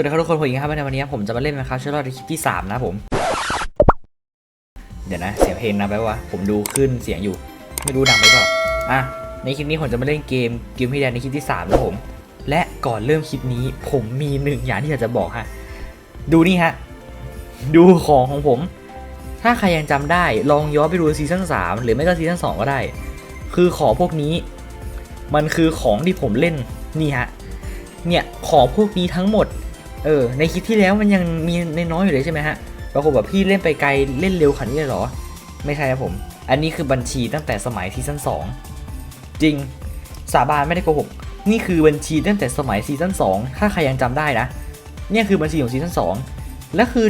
วัสดีครับทุกคนผมอิงครับในวันนี้ผมจะมาเล่นนะครับเชื่อรอดในคลิปที่ 3 นะผม เดี๋ยวนะ เสียงเพลงนะแปลว่าผมดูขึ้นเสียงอยู่ ไม่รู้ดังไปเปล่าอะในคลิปนี้ผมจะมาเล่นเกมเกมพี่แดนในคลิปที่3นะผม และก่อนเริ่มคลิปนี้ ผมมีหนึ่งอย่างที่อยากจะบอกฮะดูนี่ฮะดูของของผม ถ้าใครยังจำได้ลองย้อนไปดูซีซั่น3หรือไม่ก็ซีซั่น2ก็ได้ คือของพวกนี้ มันคือของที่ผมเล่นนี่ฮะเนี่ยของพวกนี้ทั้งหมด เออ ในคลิปที่แล้วมันยังมีในน้อยอยู่เลยใช่ไหมฮะบางคนแบบพี่เล่นไปไกลเล่นเร็วขนาดนี้เลยเหรอ ไม่ใช่ครับผม อันนี้คือบัญชีตั้งแต่สมัยซีซั่น2จริง สาบานไม่ได้โกหก นี่คือบัญชีตั้งแต่สมัยซีซั่น2ถ้าใครยังจำได้นะ เนี่ยคือบัญชีของซีซั่น2และคือ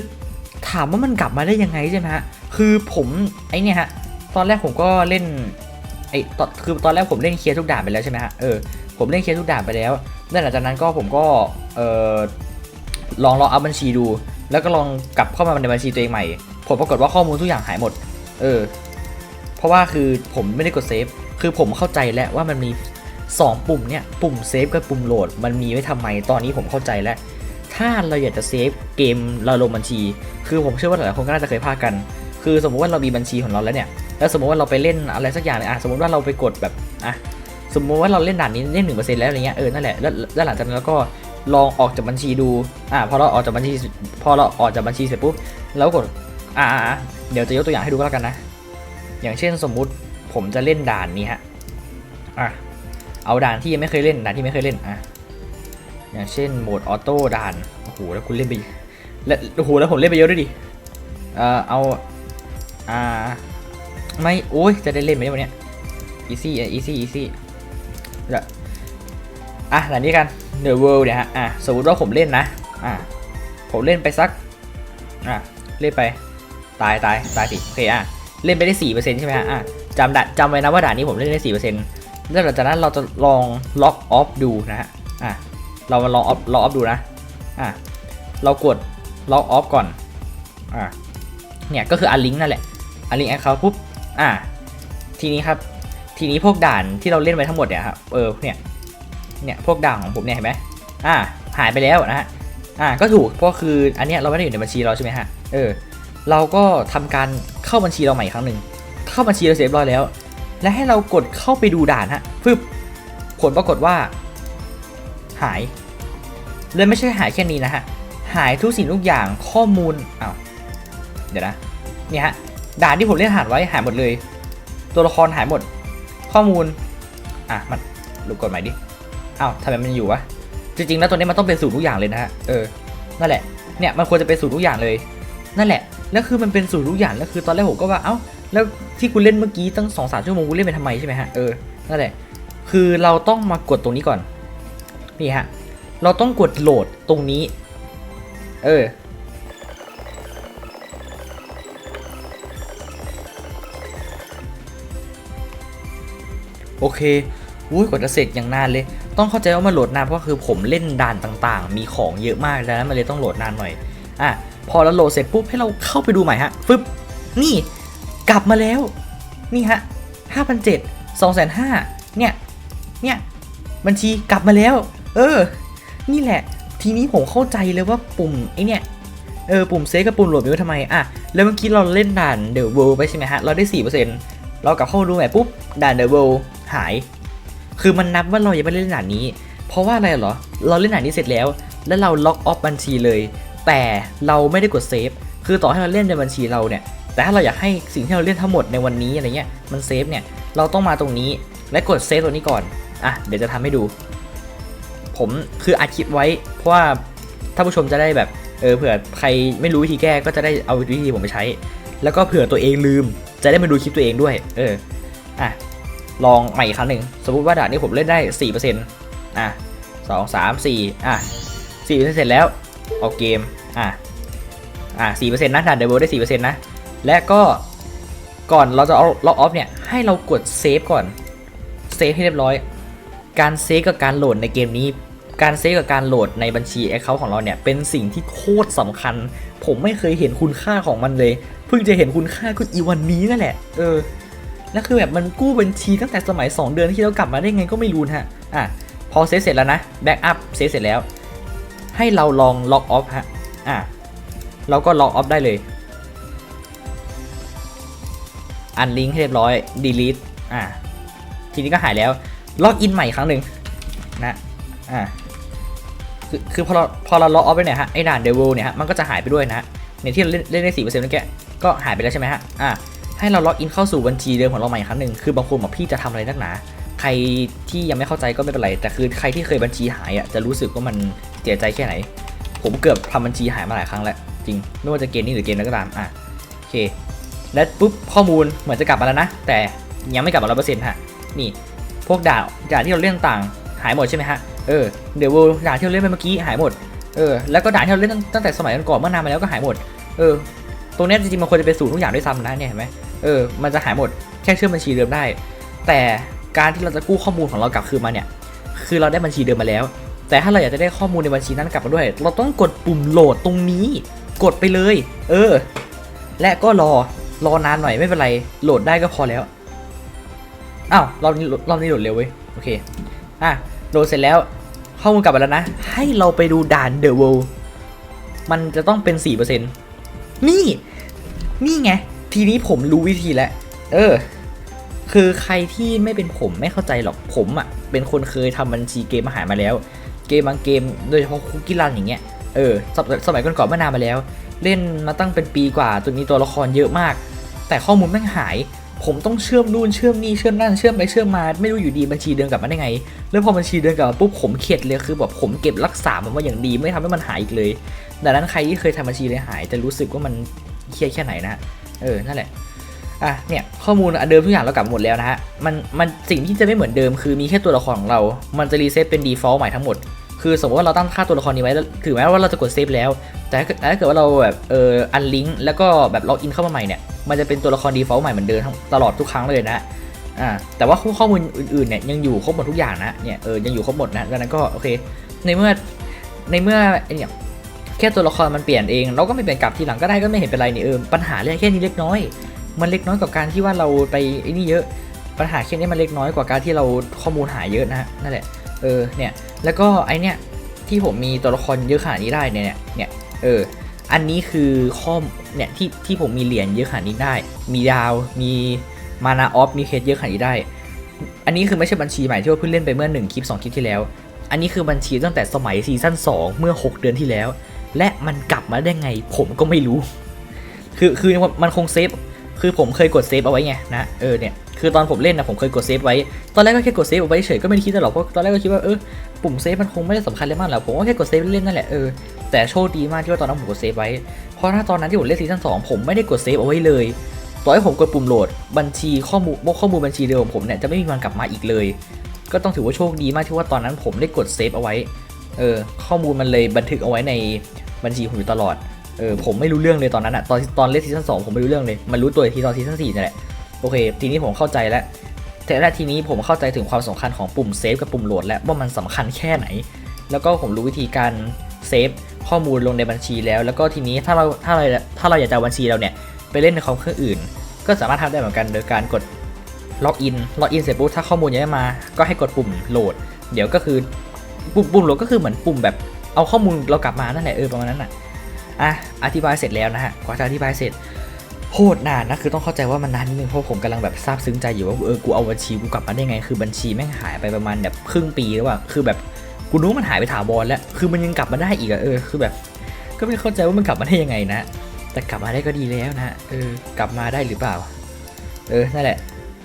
ถามว่ามันกลับมาได้ยังไงใช่ไหมฮะ คือผมไอเนี่ยฮะ ตอนแรกผมก็เล่นไอตอนคือตอนแรกผมเล่นเคลียร์ทุกด่านไปแล้วใช่ไหมฮะ เออ ผมเล่นเคลียร์ทุกด่านไปแล้วแล้วหลังจากนั้นก็ผมก็ เออ ลองลองเอาบัญชีดู แล้วก็ลองกลับเข้ามาในบัญชีตัวเองใหม่ ผลปรากฏว่าข้อมูลทุกอย่างหายหมด เออ เพราะว่าคือผมไม่ได้กดเซฟ คือผมเข้าใจแล้วว่ามันมี 2 ปุ่มเนี่ย ปุ่มเซฟกับปุ่มโหลด มันมีไว้ทำไม ตอนนี้ผมเข้าใจแล้ว ถ้าเราอยากจะเซฟเกมเราลงบัญชี คือผมเชื่อว่าหลายๆคนก็น่าจะเคยพลาดกัน คือสมมุติว่าเรามีบัญชีของเราแล้วเนี่ย แล้วสมมติว่าเราไปเล่นอะไรสักอย่างเนี่ยอะ สมมติว่าเราไปกดแบบ อะสมมติว่าเราเล่นด่านนี้เล่นหนึ่งเปอร์เซ็นต์แล้วอะไรเงี้ยเออนั่นแหละแล้วแล้วหลังจากนั้นเราก็ ลองออกจากบัญชีดู อ่าพอเราออกจากบัญชีพอเราออกจากบัญชีเสร็จปุ๊บแล้วกดอ่าเดี๋ยวจะยกตัวอย่างให้ดูก็แล้วกันนะ อย่างเช่นสมมุติผมจะเล่นด่านนี้ฮะอะเอาด่านที่ยังไม่เคยเล่นด่านที่ไม่เคยเล่นอะอย่างเช่นโหมดออโต้ด่านโอ้โหแล้วคุณเล่นไปแล้วโอ้โหแล้วผมเล่นไปเยอะด้วยดิเอ่อเอาอ่าไม่โอ้ยจะได้เล่นไหมเนี่ยวันเนี้ย easy อะ easy easy แล้ว อะหลังนี้กัน The World เนี่ยฮะอะสมมติว่าผมเล่นนะอะผมเล่นไปสักอะเล่นไปตายตายตายสิโอเคอะเล่นไปได้สี่เปอร์เซ็นต์ใช่ไหมฮะอะจำดะจำไว้นะว่าด่านนี้ผมเล่นได้สี่เปอร์เซ็นต์แล้วหลังจากนั้นเราจะลองล็อกออฟดูนะฮะอะเรามาลองออฟล็อกออฟดูนะอะเรากดล็อกออฟก่อนอะเนี่ยก็คืออันลิงก์นั่นแหละอันลิงก์แอคเคาท์ปุ๊บอะทีนี้ครับทีนี้พวกด่านที่เราเล่นไปทั้งหมดเนี่ยครับเออเนี่ย เนี่ยพวกด่านของผมเนี่ยเห็นไหมอ่าหายไปแล้วนะฮะอ่าก็ถูกเพราะคืออันเนี้ยเราไม่ได้อยู่ในบัญชีเราใช่ไหมฮะเออเราก็ทำการเข้าบัญชีเราใหม่อีกครั้งหนึ่งเข้าบัญชีเราเสร็จเรียบร้อยแล้ว และให้เรากดเข้าไปดูด่านฮะฟึบผลปรากฏว่า หายเลยไม่ใช่หายแค่นี้นะฮะหายทุกสิ่งทุกอย่างข้อมูลอ้าวเดี๋ยวนะเนี่ยฮะด่านที่ผมเล่นหานไว้หายหมดเลย ตัวละครหายหมด ข้อมูลอะมันลบกดใหม่ดิ อ้าวทำไมมันอยู่วะ จริงๆ แล้วตัวนี้มันต้องเป็นสูตรทุกอย่างเลยนะฮะ เออ นั่นแหละ เนี่ยมันควรจะเป็นสูตรทุกอย่างเลย นั่นแหละ แล้วคือมันเป็นสูตรทุกอย่าง แล้วคือตอนแรกผมก็ว่า เอ้า แล้วที่คุณเล่นเมื่อกี้ตั้งสองสามชั่วโมงคุณเล่นไปทำไมใช่ไหมฮะ เออ นั่นแหละ คือเราต้องมากดตรงนี้ก่อน นี่ฮะ เราต้องกดโหลดตรงนี้ เออ โอเคอุ้ยกว่าจะเสร็จอย่างนานเลย ต้องเข้าใจว่ามันโหลดนานเพราะคือผมเล่นด่านต่างๆ มีของเยอะมากแล้วมันเลยต้องโหลดนานหน่อยอะพอเราโหลดเสร็จปุ๊บให้เราเข้าไปดูใหม่ฮะฟึบนี่กลับมาแล้วนี่ฮะห้าพันเจ็ดสองแสนห้าเนี่ยเนี่ยบัญชีกลับมาแล้ว เออ นี่แหละ ทีนี้ผมเข้าใจเลยว่าปุ่มไอเนี่ยเออปุ่มเซฟกับปุ่มโหลดมีไว้ทำไมอะแล้วเมื่อกี้เราเล่นด่านเดอะเวิลด์ไปใช่ไหมฮะเราได้สี่เปอร์เซ็นต์เรากลับเข้ามาดูใหม่ปุ๊บด่านเดอะเวิลด์หาย คือมันนับว่าเรายังไม่เล่นด่านนี้ เพราะว่าอะไรเหรอ เราเล่นด่านนี้เสร็จแล้ว แล้วเราล็อกออฟบัญชีเลย แต่เราไม่ได้กดเซฟ คือต่อให้เราเล่นในบัญชีเราเนี่ย แต่ถ้าเราอยากให้สิ่งที่เราเล่นทั้งหมดในวันนี้อะไรเงี้ย มันเซฟเนี่ย เราต้องมาตรงนี้และกดเซฟตัวนี้ก่อน อะ เดี๋ยวจะทำให้ดู ผมคืออัดคลิปไว้ เพราะว่าถ้าผู้ชมจะได้แบบ เออ เผื่อใครไม่รู้วิธีแก้ก็จะได้เอาวิธีผมไปใช้ แล้วก็เผื่อตัวเองลืม จะได้มาดูคลิปตัวเองด้วย เออ อะ ลองใหม่อีกครั้งหนึ่งสมมติว่าด่านนี้ผมเล่นได้4%อะสองสามสี่อะสี่เปอร์เซ็นต์เสร็จแล้วออกเกมอะอะสี่เปอร์เซ็นต์นะด่านเดบิวได้สี่เปอร์เซ็นต์นะและก็ก่อนเราจะเอาล็อกออฟเนี่ยให้เรากดเซฟก่อนเซฟให้เรียบร้อย การเซฟกับการโหลดในเกมนี้ การเซฟกับการโหลดในบัญชี Account ของเราเนี่ยเป็นสิ่งที่โคตรสำคัญ ผมไม่เคยเห็นคุณค่าของมันเลย เพิ่งจะเห็นคุณค่าก็อีวันนี้นั่นแหละเออ แล้วคือแบบมันกู้บัญชีตั้งแต่สมัย 2 เดือนที่เรากลับมาได้ไงก็ไม่รู้ฮะอะพอเซฟเสร็จแล้วนะแบ็กอัพเซฟเสร็จแล้ว ให้เราลองล็อกออฟฮะอะเราก็ล็อกออฟได้เลยอันลิงก์ให้เรียบร้อย delete อะทีนี้ก็หายแล้วล็อกอินใหม่ครั้งหนึ่งนะอะคือคือพอเราพอเราล็อกออฟไปเนี่ยฮะไอ้ด่านเดวิลเนี่ยฮะมันก็จะหายไปด้วยนะในที่เราเล่นเล่นได้สี่เปอร์เซ็นต์เมื่อกี้ก็หายไปแล้วใช่ไหมฮะอะ ให้เราล็อกอินเข้าสู่บัญชีเดิมของเราใหม่อีกครั้งหนึ่งคือบางคนบอกพี่จะทำอะไรนักหนาใครที่ยังไม่เข้าใจก็ไม่เป็นไร แต่คือใครที่เคยบัญชีหายอะจะรู้สึกว่ามันเสียใจแค่ไหน ผมเกือบทำบัญชีหายมาหลายครั้งแล้วจริงไม่ว่าจะเกมนี้หรือเกมนั้นก็ตามอะโอเค และปุ๊บข้อมูลเหมือนจะกลับมาแล้วนะ แต่ยังไม่กลับมาร้อยเปอร์เซ็นต์ฮะนี่พวกด่าด่านที่เราเล่นต่างหายหมดใช่ไหมฮะเออเดี๋ยวด่านที่เราเล่นไปเมื่อกี้หายหมดเออแล้วก็ด่านที่เราเล่นตั้งแต่สมัยก่อนเมื่อนานมาแล้วก็หายหมด เออ ตรงนี้จริงๆมันควรจะเป็นศูนย์ทุกอย่างด้วยซ้ำนะเนี่ยเห็นไหม เออ มันจะหายหมดแค่เชื่อมบัญชีเดิมได้ แต่การที่เราจะกู้ข้อมูลของเรากลับคืนมาเนี่ย คือเราได้บัญชีเดิมมาแล้ว แต่ถ้าเราอยากจะได้ข้อมูลในบัญชีนั้นกลับมาด้วย เราต้องกดปุ่มโหลดตรงนี้ กดไปเลย เออ และก็รอ รอนานหน่อยไม่เป็นไร โหลดได้ก็พอแล้ว อ้าวรอบนี้โหลดรอบนี้โหลดเร็วเว้ย โอเค อะ โหลดเสร็จแล้ว ข้อมูลกลับมาแล้วนะ ให้เราไปดูด่าน The World มันจะต้องเป็น 4%นี่ นี่ไง ทีนี้ผมรู้วิธีแล้ว เออ คือใครที่ไม่เป็นผมไม่เข้าใจหรอก ผมอะ่ะ เป็นคนเคยทำบัญชีเกมอาหารมาแล้ว เกมบางเกมโดยเฉพาะคุกกี้รันอย่างเงี้ย เออ สมสมัยก่อนๆเมื่อนานมาแล้ว เล่นมาตั้งเป็นปีกว่าจนมีตัวละครเยอะมาก แต่ข้อมูลแม่งหาย ผมต้องเชื่อมนู่นเชื่อมนี่เชื่อมนั่นเชื่อมไปเชื่อมมา ไม่รู้อยู่ดีบัญชีเดินกลับมาได้ไง แล้วพอบัญชีเดินกลับมาปุ๊บผมเข็ดเลยคือแบบผมเก็บรักษามันว่าอย่างดีไม่ทำให้มันหายอีกเลย ดังนั้นใครที่เคยทำบัญชีเลยหายจะรู้สึกว่ามันเครียดแค่ไหนนะ เออ นั่นแหละ อะ เนี่ย ข้อมูลอันเดิมทุกอย่างเรากลับหมดแล้วนะฮะ มัน มัน สิ่งที่จะไม่เหมือนเดิมคือมีแค่ตัวละครของเรา มันจะรีเซ็ตเป็น default ใหม่ทั้งหมด คือสมมติว่าเราตั้งค่าตัวละครนี้ไว้ ถือแม้ว่าเราจะกดเซฟแล้ว แต่ถ้าเกิดว่าเราแบบ เอออันลิงก์แล้วก็แบบล็อกอินเข้ามาใหม่เนี่ย มันจะเป็นตัวละคร default ใหม่เหมือนเดิมตลอดทุกครั้งเลยนะ อ่า แต่ว่าข้อมูลอื่นๆ เนี่ยยังอยู่ครบหมดทุกอย่างนะ เนี่ย เออ ยังอยู่ครบหมดนะดังนั้นก็โอเค ในเมื่อ ในเมื่อเนี่ย แค่ตัวละครมันเปลี่ยนเอง เราก็ไม่เปลี่ยนกลับทีหลังก็ได้ก็ไม่เห็นเป็นไรนี่เออปัญหาเรื่องแค่นี้เล็กน้อย มันเล็กน้อยกว่าการที่ว่าเราไปไอ้นี่เยอะปัญหาแค่นี้มันเล็กน้อยกว่าการที่เราข้อมูลหายเยอะนะฮะนั่นแหละเออเนี่ยแล้วก็ไอเนี่ยที่ผมมีตัวละครเยอะขนาดนี้ได้เนี่ยเนี่ยเอออันนี้คือข้อเนี่ยที่ที่ผมมีเหรียญเยอะขนาดนี้ได้ มีดาวมีมานาออฟมีเคสเยอะขนาดนี้ได้ อันนี้คือไม่ใช่บัญชีใหม่ที่ว่าเพิ่งเล่นไปเมื่อ1คลิป2คลิปที่แล้ว อันนี้คือบัญชีตั้งแต่สมัยซีซั่น2เมื่อ 6 เดือนที่แล้ว และมันกลับมาได้ไง ผมก็ไม่รู้ คือคือมันคงเซฟคือผมเคยกดเซฟเอาไว้ไงนะเออเนี่ยคือตอนผมเล่นนะผมเคยกดเซฟไว้ ตอนแรกก็แค่กดเซฟเอาไว้เฉยก็ไม่ได้คิดอะไรหรอกเพราะตอนแรกก็คิดว่าเออปุ่มเซฟมันคงไม่ได้สำคัญเลยมากหรอกผมก็แค่กดเซฟเล่นนั่นแหละเออแต่โชคดีมากที่ว่าตอนนั้นผมกดเซฟไว้เพราะถ้าตอนนั้นที่ผมเล่นซีซั่น2ผมไม่ได้กดเซฟเอาไว้เลยต่อให้ผมกดปุ่มโหลดบัญชีข้อมูลข้อมูลบัญชีเดิมของผมเนี่ยจะไม่มีวันกลับมาอีกเลย ก็ต้องถือว่าโชคดีมากที่ว่าตอนนั้นผมได้กดเซฟเอาไว้เออข้อมูลมันเลยบันทึกเอาไว้ใน บัญชีผมอยู่ตลอดเออผมไม่รู้เรื่องเลยตอนนั้นอะตอนตอนเล่นซีซั่น2ผมไม่รู้เรื่องเลยมันรู้ตัวทีตอนซีซั่น4นี่แหละโอเค ทีนี้ผมเข้าใจแล้วแต่ละทีนี้ผมเข้าใจถึงความสำคัญของปุ่มเซฟกับปุ่มโหลดแล้วว่ามันสำคัญแค่ไหน แล้วก็ผมรู้วิธีการเซฟข้อมูลลงในบัญชีแล้ว แล้วก็ทีนี้ถ้าเราถ้าเราถ้าเราอยากจะบัญชีเราเนี่ยไปเล่นในคอมเครื่องอื่น ก็สามารถทำได้เหมือนกันโดยการกดล็อกอินล็อกอินเสร็จปุ๊บถ้าข้อมูลยังไม่มา ก็ให้กดปุ่มโหลด เดี๋ยวก็คือปุ่มปุ่มโหลดก็คือเหมือนปุ่มแบบ เอาข้อมูลเรากลับมานั่นแหละเออประมาณนั้นอะอะอธิบายเสร็จแล้วนะฮะกว่าจะอธิบายเสร็จโคตรนานนะคือต้องเข้าใจว่ามันนานนิดนึงเพราะผมกำลังแบบซาบซึ้งใจอยู่ว่าเออกูเอาบัญชีกูกลับมาได้ไง คือบัญชีแม่งหายไปประมาณแบบครึ่งปีแล้วอะคือแบบกูรู้มันหายไปถาวรแล้วคือมันยังกลับมาได้อีกอะเออคือแบบ ก็ไม่เข้าใจว่ามันกลับมาได้ยังไงนะ แต่กลับมาได้ก็ดีแล้วนะเออกลับมาได้หรือเปล่า เออนั่นแหละ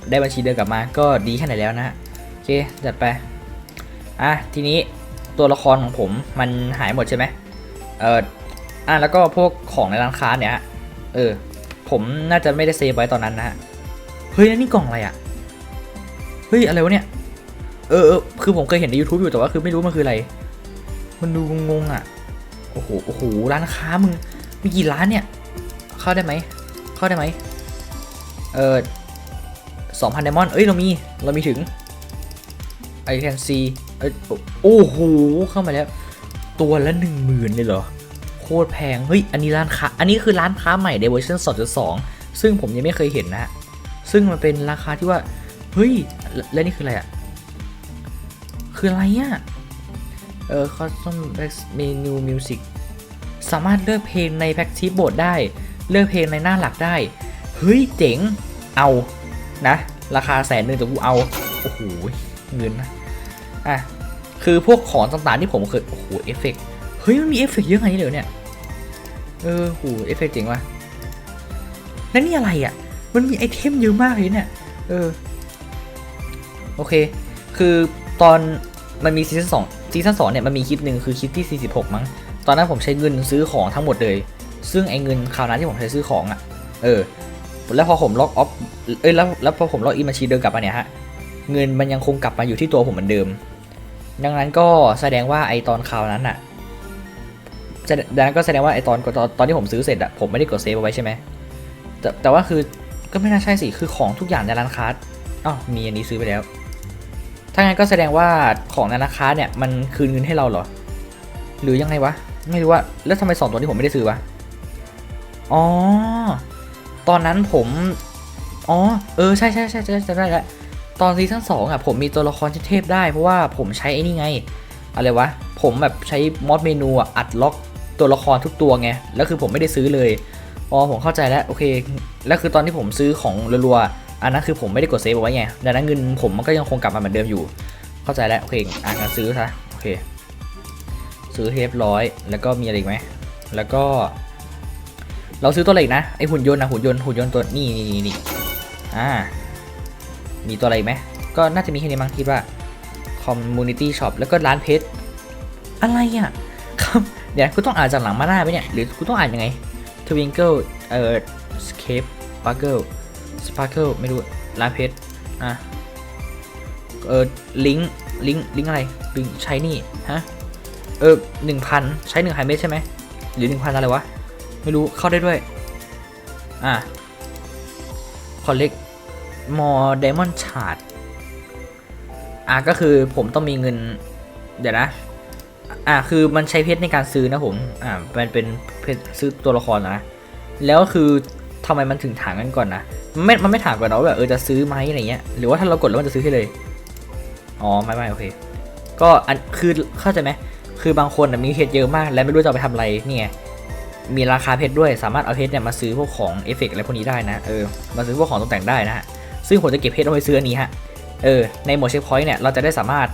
ได้บัญชีเดินกลับมาก็ดีแค่ไหนแล้วนะโอเคจัดไปอะทีนี้ ตัวละครของผมมันหายหมดใช่ไหมเอออะแล้วก็พวกของในร้านค้าเนี่ย เออ ผมน่าจะไม่ได้เซฟไว้ตอนนั้นนะฮะ เฮ้ยนี่กล่องอะไรอะ เฮ้ยอะไรวะเนี่ย เออเออคือผมเคยเห็นใน YouTube อยู่แต่ว่าคือไม่รู้มันคืออะไร มันดูงงๆอะ โอ้โห โอ้โห ร้านค้ามึง มีกี่ร้านเนี่ย เข้าได้ไหม เข้าได้ไหม เออสองพันไดมอนด์เอ้ยเรามี เรามีถึง I can see เอ้ยโอ้โหเข้ามาแล้ว ตัวละหนึ่งหมื่นเลยเหรอ โคตรแพง เฮ้ย อันนี้ร้านค้า อันนี้คือร้านค้าใหม่ในเวอร์ชัน2.2ซึ่งผมยังไม่เคยเห็นนะ ซึ่งมันเป็นราคาที่ว่า เฮ้ย แล้วนี่คืออะไรอะคืออะไรอะเออ custom menu music สามารถเลือกเพลงในแพ็กชีบทได้ เลือกเพลงในหน้าหลักได้ เฮ้ย เจ๋ง เอา นะ ราคาแสนหนึ่งแต่กูเอา โอ้โห เงินนะอะคือพวกของต่างๆที่ผมเคยโอ้โหเอฟเฟกต์เฮ้ยมันมีเอฟเฟกต์เยอะขนาดนี้เลยเหรอเนี่ยเออโหเอฟเฟกต์เจ๋งว่ะแล้วนี่อะไรอะ มันมีไอเทมเยอะมากเลยเนี่ยเออโอเค คือตอนมันมีซีซั่นสองซีซั่นสองเนี่ยมันมีคลิปหนึ่งคือคลิปที่ 46 มั้ง ตอนนั้นผมใช้เงินซื้อของทั้งหมดเลย ซึ่งไอเงินคราวนั้นที่ผมใช้ซื้อของอะ เออ แล้วพอผมล็อกออฟ เอ้ยแล้วแล้วพอผมล็อกอินบัญชีเดิมกลับมาเนี่ยฮะ เงินมันยังคงกลับมาอยู่ที่ตัวผมเหมือนเดิม ดังนั้นก็แสดงว่าไอตอนคราวนั้นอะแสดงดังนั้นก็แสดงว่าไอตอนตอนตอนที่ผมซื้อเสร็จอะผมไม่ได้กดเซฟเอาไว้ใช่ไหมแต่แต่ว่าคือก็ไม่น่าใช่สิคือของทุกอย่างในร้านค้าอ้าวมีอันนี้ซื้อไปแล้ว ถ้างั้นก็แสดงว่าของในร้านค้าเนี่ยมันคืนเงินให้เราเหรอ หรือยังไงวะไม่รู้ว่าแล้วทำไมสองตัวนี้ผมไม่ได้ซื้อวะอ๋อตอนนั้นผม อ๋อ เออ ใช่ใช่ใช่ใช่จำได้แล้ว ตอนซีซั่นสองอะผมมีตัวละครเทพได้เพราะว่าผมใช้ไอ้นี่ไง อะไรวะ ผมแบบใช้มอดเมนูอัดล็อกตัวละครทุกตัวไง แล้วคือผมไม่ได้ซื้อเลยอ๋อผมเข้าใจแล้วโอเค แล้วคือตอนที่ผมซื้อของรัวๆอันนั้นคือผมไม่ได้กดเซฟเอาไว้ไงดังนั้นเงินผมมันก็ยังคงกลับมาเหมือนเดิมอยู่ เข้าใจแล้วโอเคอ่านกันซื้อซะโอเค ซื้อเรียบร้อยแล้วก็มีอะไรอีกไหมแล้วก็ เราซื้อตัวอะไรอีกนะไอหุ่นยนต์นะหุ่นยนต์หุ่นยนต์ตัวนี่นี่นี่นี่อ่า มีตัวอะไรไหมก็น่าจะมีแค่นี้มั้งคิดว่า Community Shop แล้วก็ร้านเพชรอะไรอะครับเดี๋ยวกูต้องอ่านจากหลังมาหน้าไหมเนี่ย หรือกูต้องอ่านยังไง Twinkle เอ่อ Scape Sparkle Sparkle ไม่รู้ร้านเพชรอะเออลิงก์ลิงก์ลิงก์อะไรลิงใช้นี่ฮะเออหนึ่งพันใช้หนึ่งพันเมตใช่ไหมหรือหนึ่งพันอะไรวะ ไม่รู้เข้าได้ด้วย อะ collect more diamond shard อะก็คือผมต้องมีเงิน เดี๋ยวนะ อะคือมันใช้เพชรในการซื้อนะผม อ่ามันเป็นเพชรซื้อตัวละครนะ แล้วคือทำไมมันถึงถามกันก่อนนะมันไม่มันไม่ถามก่อนนะว่าแบบเออจะซื้อไหมอะไรเงี้ย หรือว่าถ้าเรากดแล้วมันจะซื้อให้เลย อ๋อไม่ไม่โอเค ก็อันคือเข้าใจไหมคือบางคนน่มีเพชรเยอะมาก และไม่รู้จะเอาไปทำอะไรนี่ไงมีราคาเพชรด้วย สามารถเอาเพชรเนี่ยมาซื้อพวกของเอฟเฟกต์อะไรพวกนี้ได้นะ เออ มาซื้อพวกของตกแต่งได้นะฮะ ซึ่งผมจะเก็บเพชรเอาไว้ซื้ออันนี้ฮะ เออ ในหมดเช็คพอยต์เนี่ย เราจะได้สามารถ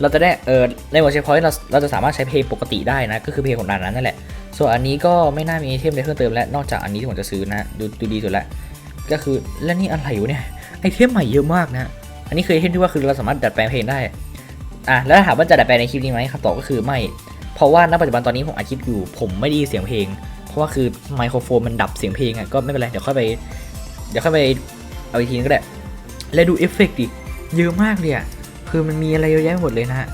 เราจะได้ เออ ในหมดเช็คพอยต์เรา เราจะสามารถใช้เพลงปกติได้นะ ก็คือเพลงของด่านนั้นนั่นแหละ ส่วนอันนี้ก็ไม่น่ามีไอเทมอะไรเพิ่มเติมแล้ว นอกจากอันนี้ที่ผมจะซื้อนะ ดูดูดีสุดแล้วก็คือ แล้วนี่อะไรวะเนี่ย ไอเทมใหม่เยอะมากนะ อันนี้คยเห็นที่ว่าคือเราสามารถดัดแปลงเพลงได้ อะ แล้วถาถามว่าจะดัดแปลงในคลิปนี้ไหมคำตอบก็คือไม่ เพราะว่าณปัจจุบันตอนนี้ผมอัดคลิปอยู่ ผมไม่ได้ยินเสียงเพลง เพราะว่าคือไมโครโฟนมันดับเสียงเพลงอะ ก็ไม่เป็นไร เดี๋ยวค่อยไป เดี๋ยวค่อยไป เอาอีกทีนึงก็ได้ แล้วดูเอฟเฟกต์ดิ เยอะมากเลยอะคือมันมีอะไรเยอะแยะหมดเลยนะฮะ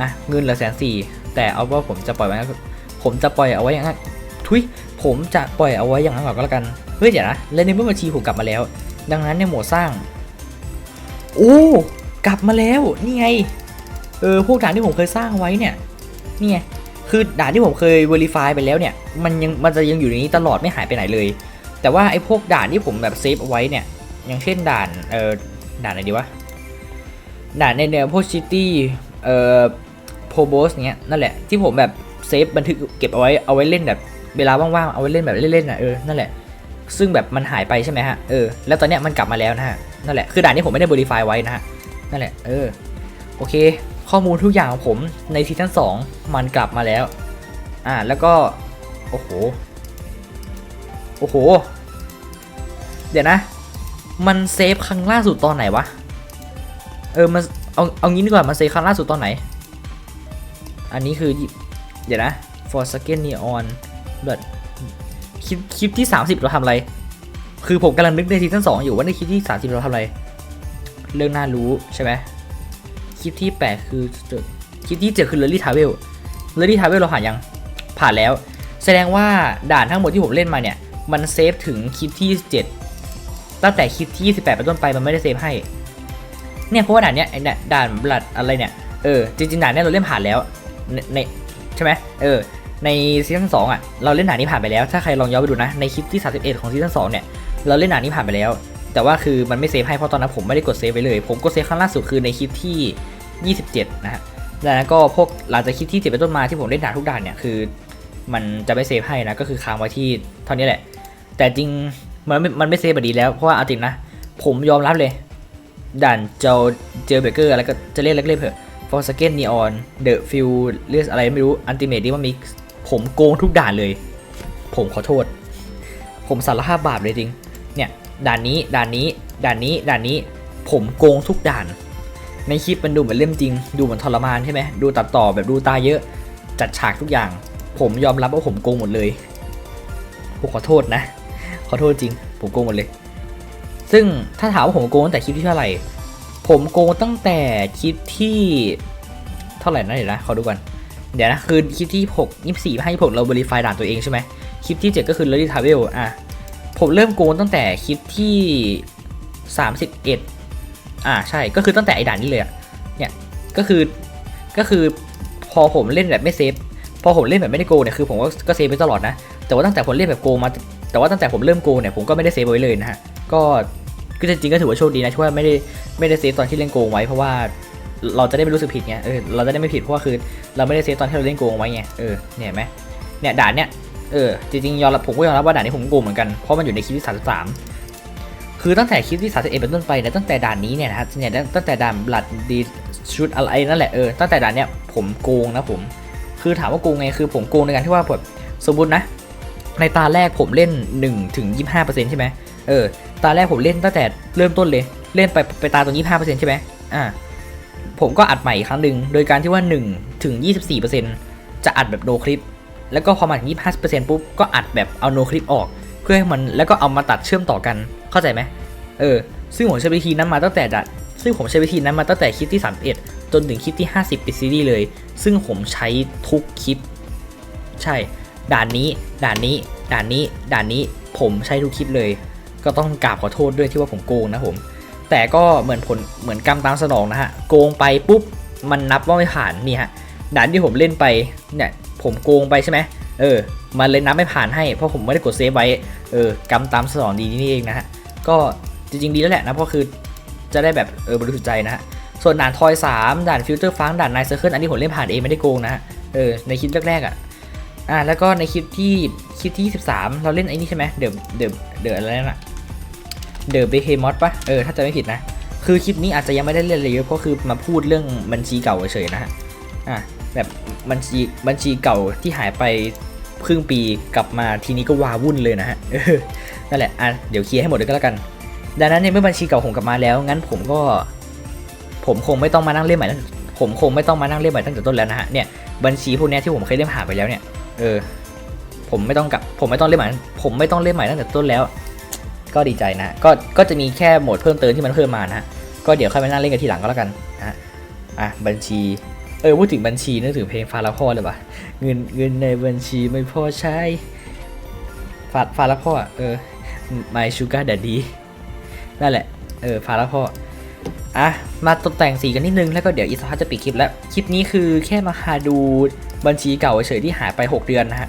อะ เงินเหลือแสนสี่ แต่เอาว่าผมจะปล่อยไว้ผมจะปล่อยเอาไว้อย่างนั้น ทุย ผมจะปล่อยเอาไว้อย่างนั้นก่อนก็แล้วกัน เฮ้ยเดี๋ยวนะ และในเมื่อบัญชีผมกลับมาแล้ว ดังนั้นในโหมดสร้าง โอ้ กลับมาแล้ว นี่ไง เออ พวกด่านที่ผมเคยสร้างไว้เนี่ย นี่ไง คือด่านที่ผมเคย verify ไปแล้วเนี่ย มันยัง มันจะยังอยู่ในนี้ตลอดไม่หายไปไหนเลย แต่ว่าไอ้พวกด่านที่ผมแบบเซฟเอาไว้เนี่ย อย่างเช่นด่านเออด่านไหนดีวะด่านในแนวพวกชิตี้เอ่อโพโบสเนี้ยนั่นแหละที่ผมแบบเซฟบันทึกเก็บเอาไว้เอาไว้เล่นแบบเวลาว่างๆเอาไว้เล่นแบบเล่นๆน่ะเออนั่นแหละซึ่งแบบมันหายไปใช่ไหมฮะเออแล้วตอนเนี้ยมันกลับมาแล้วนะฮะนั่นแหละคือด่านนี้ผมไม่ได้ verify ไว้นะฮะนั่นแหละเออโอเค ข้อมูลทุกอย่างของผมในซีซั่น2มันกลับมาแล้วอ่าแล้วก็โอ้โหโอ้โห เดี๋ยวนะ มันเซฟครั้งล่าสุดตอนไหนวะ เออมันเอาเอางี้ดีกว่ามันเซฟครั้งล่าสุดตอนไหน อันนี้คือเดี๋ยวนะ for second neon แบบคลิปคลิปที่ 30 เราทำอะไร คือผมกำลังนึกในซีซั่น2อยู่ว่าในคลิปที่ 30 เราทำอะไร เรื่องน่ารู้ใช่ไหมคลิปที่ 8 คือคลิปที่7คือเลอรี่ทาวเวลเลอรี่ทาวเวลเราผ่านยัง ผ่านแล้ว แสดงว่าด่านทั้งหมดที่ผมเล่นมาเนี่ย มันเซฟถึงคลิปที่ 7 ตั้งแต่คลิปที่ 28เป็นต้นไปมันไม่ได้เซฟให้ เนี่ยเพราะว่าด่านเนี้ยไอ้เนี่ยด่านบลัดอะไรเนี่ยเออจริงๆด่านเนี้ยเราเล่นผ่านแล้วในในใช่ไหมเออในซีซั่นสองอะเราเล่นด่านนี้ผ่านไปแล้ว ถ้าใครลองย้อนไปดูนะในคลิปที่ 31 ของซีซั่นสองเนี่ยเราเล่นด่านนี้ผ่านไปแล้ว แต่ว่าคือมันไม่เซฟให้เพราะตอนนั้นผมไม่ได้กดเซฟไปเลย ผมกดเซฟครั้งล่าสุดคือในคลิปที่ 27 นะฮะแล้วก็พวกหลังจากคลิปที่เจ็ดเป็นต้นมาที่ผมเล่นด่านทุกด่านเนี่ยคือ มันจะไม่เซฟให้นะก็คือค้างไว้ที่เท่านี้แหละ แต่จริง มันมันไม่เซฟแบบดีแล้วเพราะว่าอาจริงนะ ผมยอมรับเลย ด่านเจอเจอเบเกอร์อะไรก็จะเล่นเล็กๆเถอะฟอร์สเกนนีออนเดอะฟิลเลืออะไรไม่รู้อันติเมทดีว่ามิกผมโกงทุกด่านเลย ผมขอโทษ ผมสารภาพบาปเลยจริง เนี่ย ด่านนี้ด่านนี้ด่านนี้ด่านนี้ผมโกงทุกด่าน ในคลิปมันดูเหมือนเล่มจริง ดูเหมือนทรมานใช่ไหมดูตัดต่อแบบดูตาเยอะ จัดฉากทุกอย่าง ผมยอมรับว่าผมโกงหมดเลยผมขอโทษนะ อโทษจริง ผมโกงหมดเลย ซึ่งถ้าถามว่าผมโกงตั้งแต่คลิปที่เท่าไหร่ ผมโกงตั้งแต่คลิปที่เท่าไหร่นะเดี๋ยวนะขอดูก่อนเดี๋ยวนะคือคลิปที่6 24 5 26เรา verify ด่านตัวเองใช่ไหมคลิปที่ 7 ก็คือ Lady Travel อะผมเริ่มโกงตั้งแต่คลิปที่ 31 อ่าใช่ก็คือตั้งแต่ไอด่านนี้เลยอะเนี่ยก็คือก็คือพอผมเล่นแบบไม่เซฟพอผมเล่นแบบไม่ได้โกงเนี่ยคือผมก็ก็เซฟไปตลอดนะ แต่ว่าตั้งแต่ผมเล่นแบบโกงมา แต่ว่าตั้งแต่ผมเริ่มโกงเนี่ยผมก็ไม่ได้เซฟไว้เลยนะฮะก็ก็จริงๆก็ถือว่าโชคดีนะที่ว่าไม่ได้ไม่ได้เซฟตอนที่เล่นโกงไว้เพราะว่าเราจะได้ไม่รู้สึกผิดไงเออเราจะได้ไม่ผิดเพราะว่าคือเราไม่ได้เซฟตอนที่เราเล่นโกงไว้ไงเออเนี่ยเห็นไหมเนี่ยด่านเนี่ยเออจริงๆยอมรับผมก็ยอมรับว่าด่านนี้ผมโกงเหมือนกันเพราะมันอยู่ในคลิปที่33คือตั้งแต่คลิปที่31เป็นต้นไปนี่ยตั้งแต่ด่านนี้เนี่ยนะครับเนี่ยตั้งแต่ด่านบลัดดีชุดอะไรนั่นแหละเออตั้งแต่ด่านเนี้ยผมโกงนะผม คือถามว่าโกงไงคือผมโกงในการที่ว่าแบบสมมตินะ ในตาแรกผมเล่น1ถึง25%ใช่ไหมเออ ตาแรกผมเล่นตั้งแต่เริ่มต้นเลย เล่นไปไปตาตรง25%ใช่ไหมอ่า ผมก็อัดใหม่อีกครั้งหนึ่งโดยการที่ว่า1ถึง24%จะอัดแบบโนคลิป แล้วก็พอมาถึง25%ปุ๊บ ก็อัดแบบเอาโนคลิปออก เพื่อให้มัน แล้วก็เอามาตัดเชื่อมต่อกัน เข้าใจไหมเออ ซึ่งผมใช้วิธีนั้นมาตั้งแต่ดัด ซึ่งผมใช้วิธีนั้นมาตั้งแต่คลิปที่31จนถึงคลิปที่ 50ปิดซีรีส์เลย ซึ่งผมใช้ทุกคลิป ใช่ ด่านนี้ ด่านนี้ ด่านนี้ ด่านนี้ ผมใช้ทุกคลิปเลย ก็ต้องกราบขอโทษด้วยที่ว่าผมโกงนะผม แต่ก็เหมือนผล เหมือนกรรมตามสนองนะฮะ โกงไปปุ๊บ มันนับว่าไม่ผ่านนี่ฮะ ด่านที่ผมเล่นไป เนี่ย ผมโกงไปใช่ไหม เออ มันเลยนับไม่ผ่านให้ เพราะผมไม่ได้กดเซฟไว้ เออ กรรมตามสนองดีนี่เองนะฮะ ก็จริงๆดีแล้วแหละนะ เพราะคือจะได้แบบ เออ บริสุทธิ์ใจนะฮะส่วนด่านทอย 3 ด่านฟิลเตอร์ฟังด่านไนเซอร์เคิลอันนี้ผมเล่นผ่านเองไม่ได้โกงนะฮะ เออ ในคลิปแรกๆอะ อ่าแล้วก็ในคลิปที่คลิปที่13เราเล่นไอ้นี่ใช่ไหมเดอะเดอะเดอะอะไรนั่นอะเดอะเบเฮมอสปะเออถ้าจะไม่ผิดนะ คือคลิปนี้อาจจะยังไม่ได้เล่นอะไรเยอะเพราะคือมาพูดเรื่องบัญชีเก่าเฉยๆนะฮะอะแบบบัญชีบัญชีเก่าที่หายไปครึ่งปีกลับมาทีนี้ก็วาวุ่นเลยนะฮะนั่นแหละอะเดี๋ยวเคลียร์ให้หมดเลยก็แล้วกัน ดังนั้นในเมื่อบัญชีเก่าผมกลับมาแล้วงั้นผมก็ ผมคงไม่ต้องมานั่งเล่นใหม่ตั้งผมคงไม่ต้องมานั่งเล่นใหม่ตั้งแต่ต้นแล้วนะฮะเนี่ยบัญชีพวกนี้ที่ผมเคยเล่นผ่านไปแล้วเนี่ย เออ ผมไม่ต้องกลับ ผมไม่ต้องเล่นใหม่ ผมไม่ต้องเล่นใหม่ตั้งแต่ต้นแล้ว ก็ดีใจนะ ก็ ก็จะมีแค่โหมดเพิ่มเติมที่มันเพิ่มมานะก็เดี๋ยวค่อยมานั่งเล่นกันทีหลังก็แล้วกันนะฮะอะ บัญชี เออ พูดถึงบัญชีนึกถึงเพลงฟาราพ่อเลยว่ะ เงิน เงินในบัญชีไม่พอใช้ ฟาฟาราพ่อ เออ my sugar daddy นั่นแหละ เออ ฟาราพ่อ อะ มาตกแต่งสีกันนิดนึง แล้วก็เดี๋ยวอีสานจะปิดคลิปแล้ว คลิปนี้คือแค่มาหาดูบัญชีเก่าเฉยที่หายไป 6 เดือนนะฮะ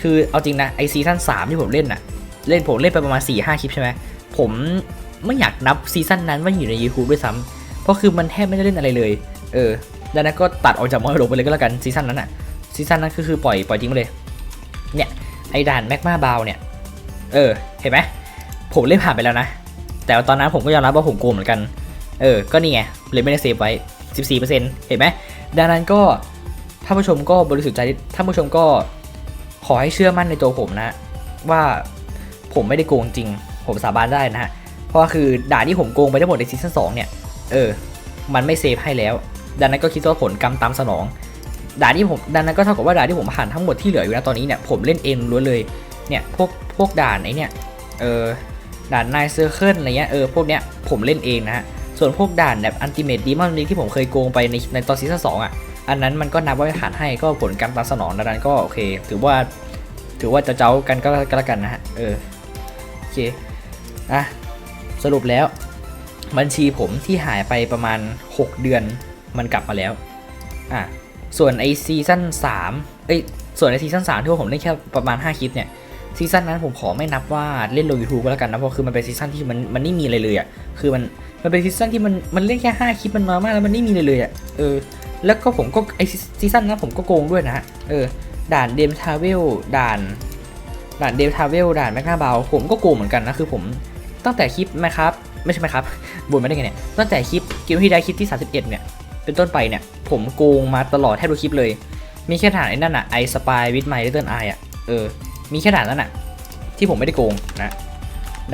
คือเอาจริงนะไอซีซั่น3ที่ผมเล่นน่ะเล่นผมเล่นไปประมาณ 4-5 คลิปใช่ไหม ผมไม่อยากนับซีซั่นนั้นว่าอยู่ใน YouTube ด้วยซ้ำเพราะคือมันแทบไม่ได้เล่นอะไรเลย เออ ดังนั้นก็ตัดออกจากมอลงไปเลยก็แล้วกันซีซั่นนั้นอะซีซั่นนั้นก็คือปล่อยปล่อยทิ้งไปเลย เนี่ยไอด่านแมกมาบาวเนี่ย เออ เห็นไหมผมเล่นผ่านไปแล้วนะ แต่ตอนนั้นผมก็ยอมรับว่าผมโกงเหมือนกัน เออ ก็นี่ไงเลยไม่ได้เซฟไว้ 14%เห็นไหม ดังนั้นก็ท่านผู้ชมก็บริสุทธิ์ใจท่านผู้ชมก็ขอให้เชื่อมั่นในตัวผมนะ ว่าผมไม่ได้โกงจริง ผมสาบานได้นะฮะ เพราะว่าคือด่านที่ผมโกงไปทั้งหมดในซีซั่น2เนี่ย เออ มันไม่เซฟให้แล้ว ดังนั้นก็คิดว่าผลกรรมตามสนอง ด่านที่ผมดังนั้นก็เท่ากับว่าด่านที่ผมผ่านทั้งหมดที่เหลืออยู่นะตอนนี้เนี่ยผมเล่นเองล้วนเลย เนี่ยพวกพวกด่านไอ้เนี่ย เออด่านนายเซอร์เคิลอะไรเงี้ย เออพวกเนี้ยผมเล่นเองนะฮะ ส่วนพวกด่านแบบอันติเม e ดีมอนนี้ที่ผมเคยโกงไปในในตอนซีซั่นสองอะ อันนั้นมันก็นับว่าผ่านให้ก็ผลกรรตามสนองดังนั้นก็โอเค ถือว่าถือว่าจะเจ้ากันก็แล้วกันนะฮะ เออ โอเค อะ สรุปแล้ว บัญชีผมที่หายไปประมาณ 6 เดือนมันกลับมาแล้ว อะ ส่วนไอซีซั่น3เอ้ย ส่วนไอซีซั่น3ที่ผมเล่นแค่ประมาณ 5 คลิปเนี่ยซีซั่นนั้นผมขอไม่นับว่าเล่นลง YouTube ก็แล้วกันนะ เพราะคือมันเป็นซีซั่นที่มันมันไม่มีอะไรเลยอะ คือมัน มันเป็นซีซั่นที่มันมันเล่นแค่5คลิปมันน้อยมากแล้วมันไม่มีเลยเลยอะเออแล้วก็ผมก็ไอซีซั่นนั้นผมก็โกงด้วยนะเออด่านเดมทาเวลด่านด่านเดมทาเวลด่านแมกนาบาลผมก็โกงเหมือนกันนะคือผมตั้งแต่คลิปไหมครับไม่ใช่ไหมครับบ่นไมาได้ไงเนี่ยตั้งแต่คลิปเกมที่ได้คลิปที่ 31 เนี่ย เป็นต้นไปเนี่ย ผมโกงมาตลอดแทบทุกคลิปเลย มีแค่ด่านไอ้นั่นอะไอสปายวิดไมล์ลิตเติ้ลไออะเออมีแค่ด่านนั้นอะที่ผมไม่ได้โกงนะ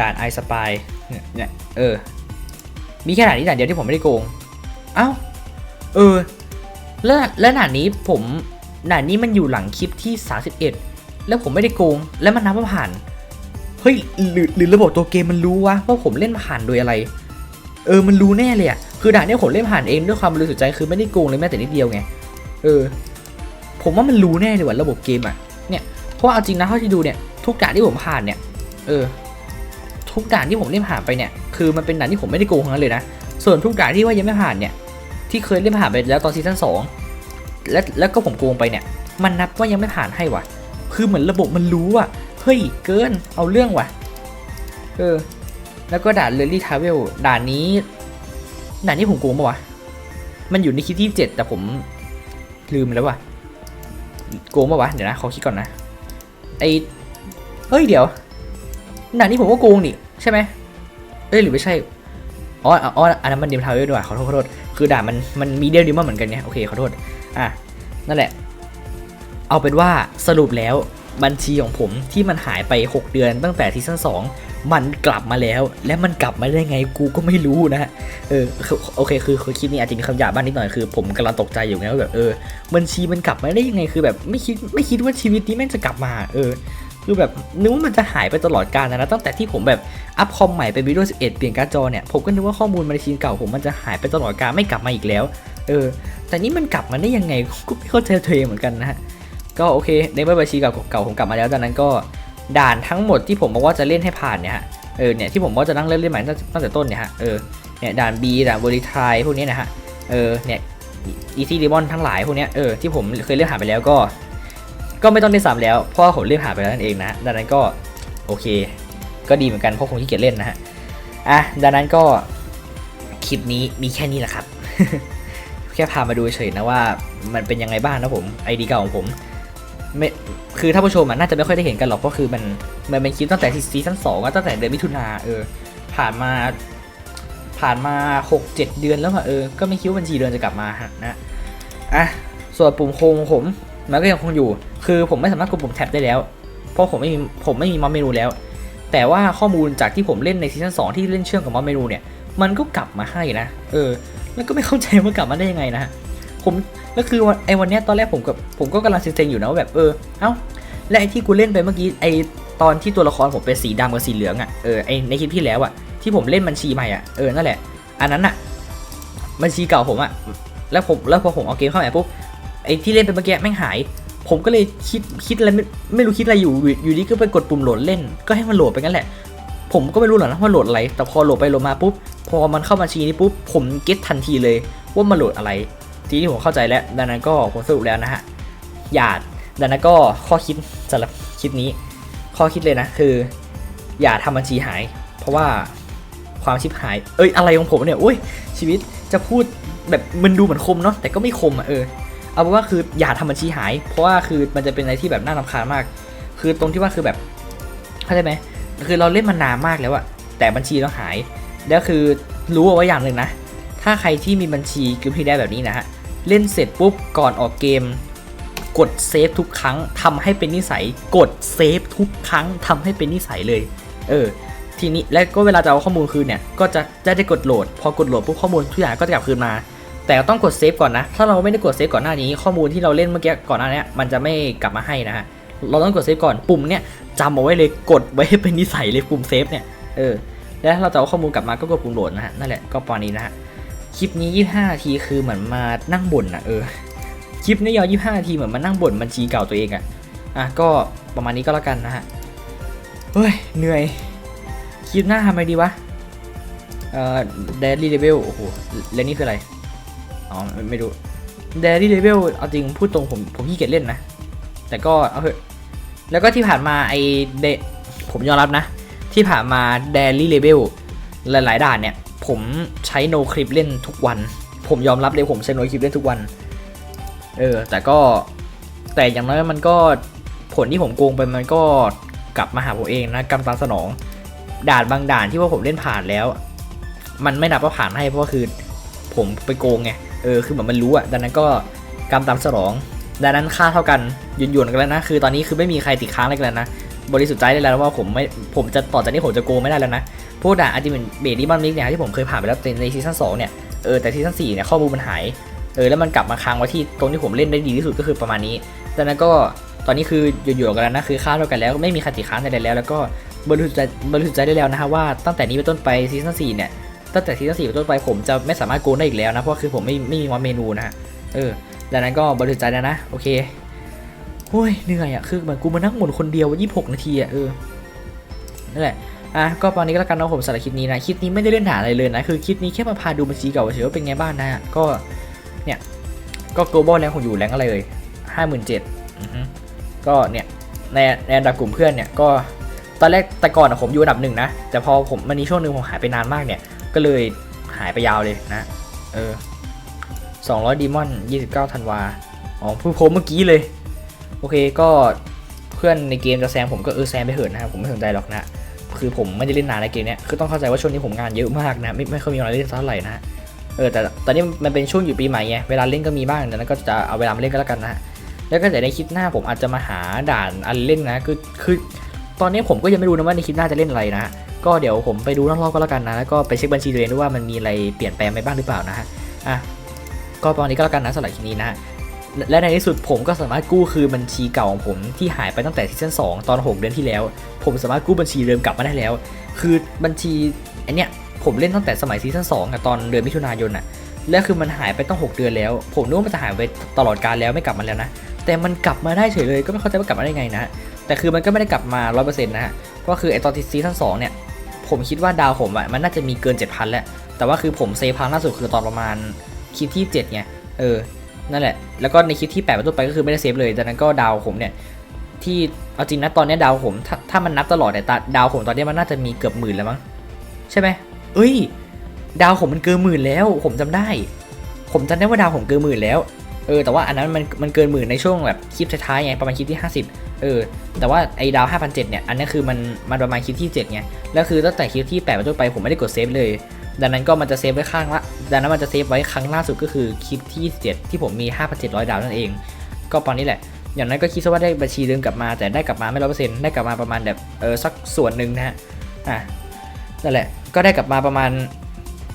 ด่านไอสปายเนี่ยเออ มีแค่ด่านนี้ด่านเดียวที่ผมไม่ได้โกง เอ้า เออ แล้วแล้วด่านนี้ผมด่านนี้มันอยู่หลังคลิปที่ 31 แล้วผมไม่ได้โกง แล้วมันนับว่าผ่าน เฮ้ยหรือหรือระบบตัวเกมมันรู้วะว่าผมเล่นผ่านโดยอะไร เออ มันรู้แน่เลยอะคือด่านนี้ผมเล่นผ่านเองด้วยความบริสุทธิ์ใจคือไม่ได้โกงเลยแม้แต่นิดเดียวไง เออ ผมว่ามันรู้แน่เลยว่าระบบเกมอะเนี่ย เพราะเอาจริงนะเท่าที่ดูเนี่ยทุกด่านที่ผมผ่านเนี่ย เออ ทุกด่านที่ผมเล่นผ่านไปเนี่ยคือมันเป็นด่านที่ผมไม่ได้โกงทั้งนั้นเลยนะส่วนทุกด่านที่ว่ายังไม่ผ่านเนี่ยที่เคยเล่นผ่านไปแล้วตอนซีซั่นสองและแล้วก็ผมโกงไปเนี่ย มันนับว่ายังไม่ผ่านให้วะคือเหมือนระบบมันรู้อะเฮ้ยเกินเอาเรื่องว่ะเออแล้วก็ด่านเลลี่ทาวเวลด่านนี้ด่านนี้ผมโกงปะวะมันอยู่ในคลิปที่เจ็ดแต่ผมลืมแล้วว่ะโกงปะวะเดี๋ยวนะขอคิดก่อนนะไอเฮ้ยเดี๋ยวด่านนี้ผมก็โกงนี่ ใช่ไหมเอ้ยหรือไม่ใช่อ๋ออ๋ออันนั้นมันเดมทาวเวลด้วยขอโทษขอโทษคือด่ามันมันมีเดียลดิมเหมือนกันเนี่ยโอเคขอโทษอะนั่นแหละ เอาเป็นว่าสรุปแล้วบัญชีของผมที่มันหายไป 6 เดือนตั้งแต่ซีซั่น2มันกลับมาแล้ว และมันกลับมาได้ไงกูก็ไม่รู้นะเออโอเคคือคือคลิปนี้อาจจะมีคำหยาบบ้างนิดหน่อยคือผมกำลังตกใจอยู่ไงว่าแบบเออบัญชีมันกลับมาได้ยังไงคือแบบไม่คิดไม่คิดว่าชีวิตนี้แม่งจะกลับมา เออ คือแบบนึกว่ามันจะหายไปตลอดกาลนะนะตั้งแต่ที่ผมแบบอัพคอมใหม่เป็น Windows 11 เปลี่ยนการ์ดจอเนี่ยผมก็นึกว่าข้อมูลบัญชีเก่าผมมันจะหายไปตลอดกาลไม่กลับมาอีกแล้ว เออ แต่นี่มันกลับมาได้ยังไงก็ไม่เข้าใจตัวเองเหมือนกันนะฮะก็โอเคในเมื่อบัญชีเก่าเก่าผมกลับมาแล้วดังนั้นก็ด่านทั้งหมดที่ผมบอกว่าจะเล่นให้ผ่านเนี่ยฮะเออเนี่ยที่ผมว่าจะนั่งเล่นเล่นใหม่ตั้งแต่ต้นเนี่ยฮะเออเนี่ยด่าน B ด่านบริทายพวกนี้นะฮะเออเนี่ย Easy Lemon ทั้งหลายพวกเนี้ยเออที่ผมเคยเล่นผ่าไปแล้วก็ ก็ไม่ต้องเล่นซ้ำแล้วเพราะว่าผมเล่นผ่านไปแล้วนั่นเองนะ ดังนั้นก็โอเค ก็ดีเหมือนกันเพราะผมขี้เกียจเล่นนะฮะอะดังนั้นก็คลิปนี้มีแค่นี้แหละครับ แค่พามาดูเฉยนะว่ามันเป็นยังไงบ้างนะผมไอดีเก่าของผมไม่คือถ้าผู้ชมน่าจะไม่ค่อยได้เห็นกันหรอกเพราะคือมันมันเป็นคลิปตั้งแต่ซีซั่นสองตั้งแต่เดือนมิถุนาเออผ่านมาผ่านมาหกเจ็ดเดือนแล้วอะเออ ก็ไม่คิดว่าบัญชีเดือนจะกลับมานะอะส่วนปุ่มโฮมของผม มันก็ยังคงอยู่ คือผมไม่สามารถกดปุ่มแท็บได้แล้ว เพราะผมไม่มีผมไม่มีมอมเมนูแล้ว แต่ว่าข้อมูลจากที่ผมเล่นในซีซั่นสองที่เล่นเชื่อมกับมอมเมนูเนี่ย มันก็กลับมาให้นะ เออ แล้วก็ไม่เข้าใจว่ากลับมาได้ยังไงนะ ผม แล้วคือวันไอ้วันเนี้ยตอนแรกผมกับผมก็กำลังเซ็งๆอยู่นะว่าแบบเออ เอ้า และไอ้ที่กูเล่นไปเมื่อกี้ไอ้ตอนที่ตัวละครผมเป็นสีดำกับสีเหลืองอะ เออ ไอ้ในคลิปที่แล้วอะ ที่ผมเล่นบัญชีใหม่อะ เออ นั่นแหละ อันนั้นอะ บัญชีเก่าผมอะ แล้วผม แล้วพอผมเอาเกมเข้ามาปุ๊บ ไอ้ที่เล่นไปเมื่อกี้แม่งหาย ผมก็เลยคิดคิดอะไรไม่ไม่รู้คิดอะไรอยู่อยู่ดีก็ไปกดปุ่มโหลดเล่น ก็ให้มันโหลดไปงั้นแหละ ผมก็ไม่รู้หรอกนะว่าโหลดอะไร แต่พอโหลดไปโหลดมาปุ๊บ พอมันเข้าบัญชีนี้ปุ๊บ ผมเก็ตทันทีเลยว่ามันโหลดอะไร ทีนี้ผมเข้าใจแล้ว ดังนั้นก็ผมสรุปแล้วนะฮะ อย่า ดังนั้นก็ข้อคิดสำหรับคลิปนี้ ข้อคิดเลยนะคือ อย่าทำบัญชีหาย เพราะว่าความชิบหาย เอ้ยอะไรของผมเนี่ย อุ้ยชีวิตจะพูดแบบมันดูเหมือนคมเนาะ แต่ก็ไม่คมอะเออ เอาเป็นว่าคืออย่าทำบัญชีหาย เพราะว่าคือมันจะเป็นอะไรที่แบบน่ารำคาญมาก คือตรงที่ว่าคือแบบเข้าใจไหมคือเราเล่นมานานมากแล้วอะแต่บัญชีเราหาย แล้วคือรู้เอาไว้อย่างหนึ่งนะ ถ้าใครที่มีบัญชีกิลพีได้แบบนี้นะฮะเล่นเสร็จปุ๊บก่อนออกเกม กดเซฟทุกครั้งทำให้เป็นนิสัย กดเซฟทุกครั้งทำให้เป็นนิสัยเลย เออทีนี้แล้วก็เวลาจะเอาข้อมูลคืนเนี่ยก็จะจะได้กดโหลด พอกดโหลดปุ๊บข้อมูลทุกอย่างก็จะกลับคืนมา แต่ต้องกดเซฟก่อนนะ ถ้าเราไม่ได้กดเซฟก่อนหน้านี้ ข้อมูลที่เราเล่นเมื่อกี้ก่อนหน้านี้มันจะไม่กลับมาให้นะฮะ เราต้องกดเซฟก่อน ปุ่มเนี่ยจำเอาไว้เลย กดไว้ให้เป็นนิสัยเลยปุ่มเซฟเนี่ย เออ แล้วเราจะเอาข้อมูลกลับมาก็กดปุ่มโหลดนะฮะ นั่นแหละ ก็ประมาณนี้นะฮะ คลิปนี้ 25นาทีคือเหมือนมานั่งบ่นอะเออ คลิปนี้ยาว25นาทีเหมือนมานั่งบ่นบัญชีเก่าตัวเองอะอะ ก็ประมาณนี้ก็แล้วกันนะฮะ เฮ้ย เหนื่อย คลิปหน้าทำอะไรดีวะ เอ่อ daily level โอ้โห แล้วนี่คืออะไร อ๋อไม่รู้ daily level เอาจริงพูดตรงผมผมขี้เกียจเล่นนะ แต่ก็เอาเถอะแล้วก็ที่ผ่านมาไอเดผมยอมรับนะ ที่ผ่านมา daily level หลายๆด่านเนี่ย ผมใช้ no clip เล่นทุกวัน ผมยอมรับเลยผมใช้ no clip เล่นทุกวัน เออ แต่ก็แต่อย่างน้อยมันก็ผลที่ผมโกงไปมันก็กลับมาหาผมเองนะกรรมตามสนอง ด่านบางด่านที่ว่าผมเล่นผ่านแล้ว มันไม่นับว่าผ่านให้เพราะว่าคือ ผมไปโกงไง เออคือแบบมันรู้อะดังนั้นก็กรรมตามสนองดังนั้นค่าเท่ากันหยุ่นๆกันแล้วนะคือตอนนี้คือไม่มีใครติดค้างอะไรกันแล้วนะบริสุทธิ์ใจได้แล้วว่าผมไม่ผมจะต่อจากนี้ผมจะโกงไม่ได้แล้วนะพวกด่าอาร์ติเมนเบดดี้บันมิกเนี่ยที่ผมเคยผ่านไปแล้วในซีซั่นสองเนี่ยเออแต่ซีซั่นสี่เนี่ยข้อมูลมันหายเออแล้วมันกลับมาค้างไว้ที่ตรงที่ผมเล่นได้ดีที่สุดก็คือประมาณนี้ดังนั้นก็ตอนนี้คืออยู่ๆกันแล้วนะคือค่าเท่ากันแล้วไม่มีคติค้างใดๆแล้ว แล้วก็บริสุทธิ์ใจบริสุทธิ์ใจได้แล้วนะฮะว่าตั้งแต่นี้เป็นต้นไปซีซั่นสี่เนี่ย ตั้งแต่ซีซั่นสี่เป็นต้นไปผมจะไม่สามารถโกงได้อีกแล้วนะ เพราะคือผมไม่ไม่มีมอเมนูนะฮะเออดังนั้นก็บริสุทธิ์ใจแล้วนะ โอเคโอ้ยเหนื่อยอะคือเหมือนกูมานั่งหมุนคนเดียวยี่สิบหกนาทีอะเออนั่นแหละอะก็ตอนนี้ก็แล้วกันนะผมสำหรับคลิปนี้นะคลิปนี้ไม่ได้เล่นหาอะไรเลยนะคือคลิปนี้แค่มาพาดูบัญชีเก่าเฉยว่าเป็นไงบ้างนะฮะก็ก็ global แรงของอยู่แรงอะไรเลยห้าหมื่นเจ็ดก็เนี่ยในในอันดับกลุ่มเพื่อนเนี่ยก็ตอนแรกแต่ก่อนอะผมอยู่อันดับหนึ่งนะแต่พอผมมันมีช่วงหนึ่งผมหายไปนานมากเนี่ย ก็เลยหายไปยาวเลยนะ เออสองร้อยดีมอนยี่สิบเก้าธันวา อ๋อเพิ่งโพสเมื่อกี้เลย โอเคก็เพื่อนในเกมจะแซงผมก็เออแซงไปเหินนะครับผมไม่สนใจหรอกนะ คือผมไม่ได้เล่นนานในเกมเนี้ยคือต้องเข้าใจว่าช่วงนี้ผมงานเยอะมากนะ ไม่ไม่ค่อยมีเวลาเล่นสักเท่าไหร่นะเออแต่ตอนนี้มันเป็นช่วงอยู่ปีใหม่ไงเวลาเล่นก็มีบ้างดังนั้นก็จะเอาเวลามาเล่นก็แล้วกันนะแล้วก็เดี๋ยวในคลิปหน้าผมอาจจะมาหาด่านอันเล่นนะคือคือตอนนี้ผมก็ยังไม่รู้นะว่าในคลิปหน้าจะเล่นอะไรนะ ก็เดี๋ยวผมไปดูรอบๆก็แล้วกันนะ แล้วก็ไปเช็คบัญชีตัวเองด้วยว่ามันมีอะไรเปลี่ยนแปลงไปบ้างหรือเปล่านะฮะ อะ ก็ตอนนี้ก็แล้วกันนะสำหรับคลิปนี้นะฮะและในที่สุดผมก็สามารถกู้คือบัญชีเก่าของผมที่หายไปตั้งแต่ซีซั่น2ตอน 6 เดือนที่แล้ว ผมสามารถกู้บัญชีเดิมกลับมาได้แล้ว คือบัญชีอันเนี้ยผมเล่นตั้งแต่สมัยซีซั่น2อะตอนเดือนมิถุนายนอะแล้วคือมันหายไปตั้ง 6 เดือนแล้ว ผมนึกว่ามันจะหายไปตลอดการแล้วไม่กลับมาแล้วนะ แต่มันกลับมาได้เฉยเลยก็ไม่เข้าใจว่ากลับมาได้ไงนะ แต่คือมันก็ไม่ได้กลับมา 100%นะฮะ ก็คือไอตอนที่ซีซั่น2เนี่ย ผมคิดว่าดาวผมอะมันน่าจะมีเกิน 7,000 แล้ว แต่ว่าคือผมเซฟครั้งล่าสุดคือตอนประมาณคลิปที่7ไงเออนั่นแหละ แล้วก็ในคลิปที่8เป็นต้นไปก็คือไม่ได้เซฟเลยดังนั้นก็ดาวผมเนี่ยที่เอาจริงนะตอนนี้ดาวผมถ้าถ้ามันนับตลอดเนี่ยตาดาวผมตอนนี้มันน่าจะมีเกือบหมื่นแล้วมั้งใช่ไหมเอ้ย ดาวผมมันเกินหมื่นแล้ว ผมจำได้ ผมจำได้ว่าดาวผมเกินหมื่นแล้ว เออแต่ว่าอันนั้นมันมันเกินหมื่นในช่วงแบบคลิปท้ายๆไงประมาณคลิปที่ 50 เออ แต่ว่าไอ้ดาว5,007เนี่ย อันนี้คือมันมันประมาณคลิปที่7ไงแล้วคือตั้งแต่คลิปที่8เป็นต้นไปผมไม่ได้กดเซฟเลย ดังนั้นก็มันจะเซฟไว้ข้างละดังนั้นมันจะเซฟไว้ครั้งล่าสุดก็คือคลิปที่7ที่ผมมี 5,700 ดาวนั่นเอง ก็ตอนนี้แหละ อย่างนั้นก็คิดซะว่าได้บัญชีเดิมกลับมาแต่ได้กลับมาไม่ร้อยเปอร์เซ็นต์ได้กลับมาประมาณแบบเออสักส่วนหนึ่งนะฮะอะนั่นแหละก็ได้กลับมาประมาณ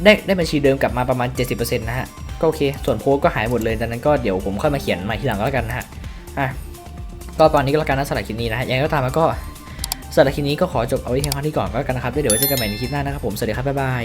ได้ได้บัญชีเดิมกลับมาประมาณ 70%นะฮะ ก็โอเค ส่วนโพสก็หายหมดเลยดังนั้นก็เดี๋ยวผมค่อยมาเขียนใหม่ทีหลังก็แล้วกันนะฮะอะก็ตอนนี้ก็แล้วกันนะสำหรับคลิปนี้นะฮะยังไงก็ตามแล้วก็สำหรับคลิปนี้ก็ขอจบเอาไว้เพียงเท่านี้ก่อนก็แล้วกันนะครับเดี๋ยวไว้เจอกันใหม่ในคลิปหน้านะครับผมสวัสดีครับบ๊ายบาย